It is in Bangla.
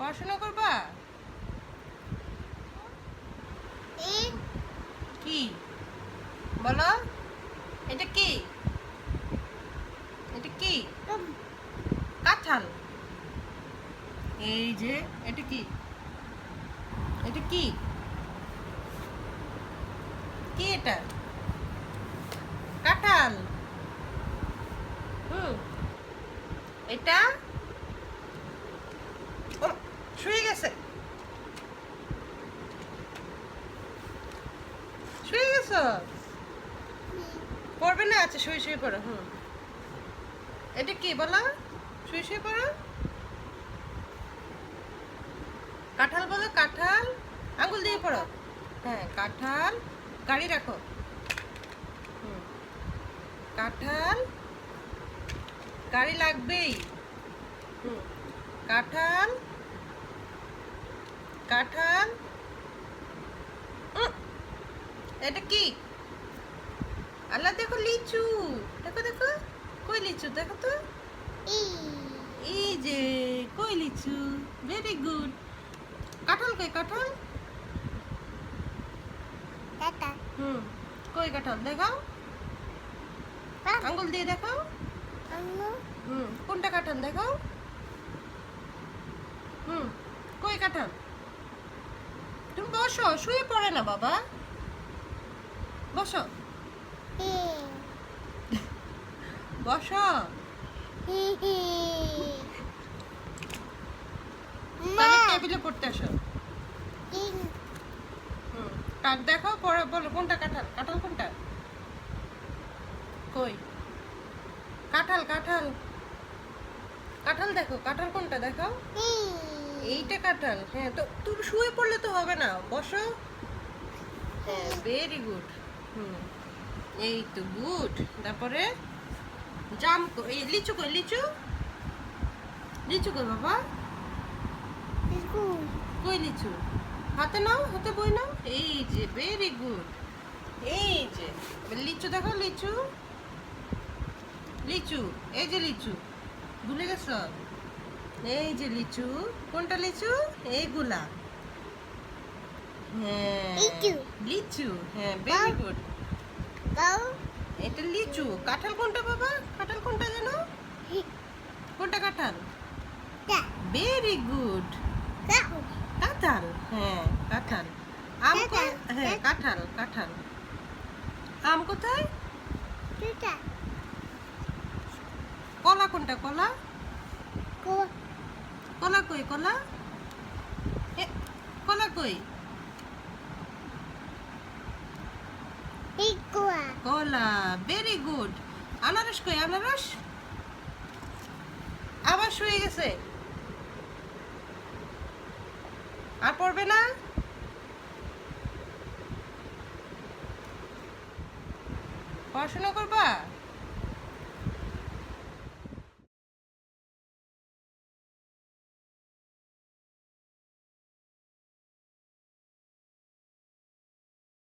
পড়াশোনা করবা? কি? বলো। এটা কি? এটা কি? কাঁঠাল। এই যে এটা কি? এটা কি? কি এটা? কাঁঠাল। হুম। এটা? শুয়ে গেছে শুয়ে গেছ পড়বে না আচ্ছা শুয়ে শুয়ে পড়ো হুম এটা কি বলো শুয়ে শুয়ে পড়ো কাঁঠাল বলো কাঁঠাল আঙ্গুল দিয়ে পড়ো হ্যাঁ কাঁঠাল গাড়ি রাখো কাঁঠাল গাড়ি লাগবেই কাঁঠাল কাঁঠাল। এটা কি? আল্লাহ দেখো লিচু। দেখো দেখো। কই লিচু? দেখো তো। এই যে কই লিচু? ভেরি গুড কাঁঠাল কই কাঁঠাল? হুম কই কাঁঠাল? দেখাও। আঙ্গুল দিয়ে দেখাও। হুম কোনটা কাঁঠাল? দেখাও। হুম কই কাঁঠাল? তুমি বসো, শুয়ে পড়ে না বাবা। বসো। বসো। টেবিলে পড়তে আসো। হুম কাঠ দেখাও পরে বলো, কোনটা কাঁঠাল? কাঁঠাল কোনটা? কই? কাঁঠাল কাঁঠাল। কাঁঠাল দেখো, কাঁঠাল কোনটা দেখাও এইটা কাঁঠাল হ্যাঁ তো তুমি শুয়ে পড়লে তো হবে না বসো। হ্যাঁ। ভেরি গুড হুম এই তো গুড তারপরে জাম এই লিচু কই লিচু? লিচু কই বাবা? কই লিচু? হাতে নাও হাতে বই নাও। এই যে ভেরি গুড এই যে লিচু দেখো লিচু। লিচু এই যে লিচু ভুলে গেছ? এই যে লিচু কোনটা লিচু? এইগুলা। হ্যাঁ লিচু। লিচু হ্যাঁ ভেরি গুড এটা লিচু। কাঁঠাল কোনটা বাবা? কাঁঠাল কোনটা জানো? কোনটা কাঁঠাল? ভেরি গুড কাঁঠাল হ্যাঁ কাঁঠাল। আম হ্যাঁ কাঁঠাল কাঁঠাল। আম কোথায়? কলা কোনটা কলা। কলা কই কলা? এ, কলা কই? কলা ভেরি গুড আনারস কই আনারস? আবার শুয়ে গেছে। আর পড়বে না? পড়াশোনা করবা?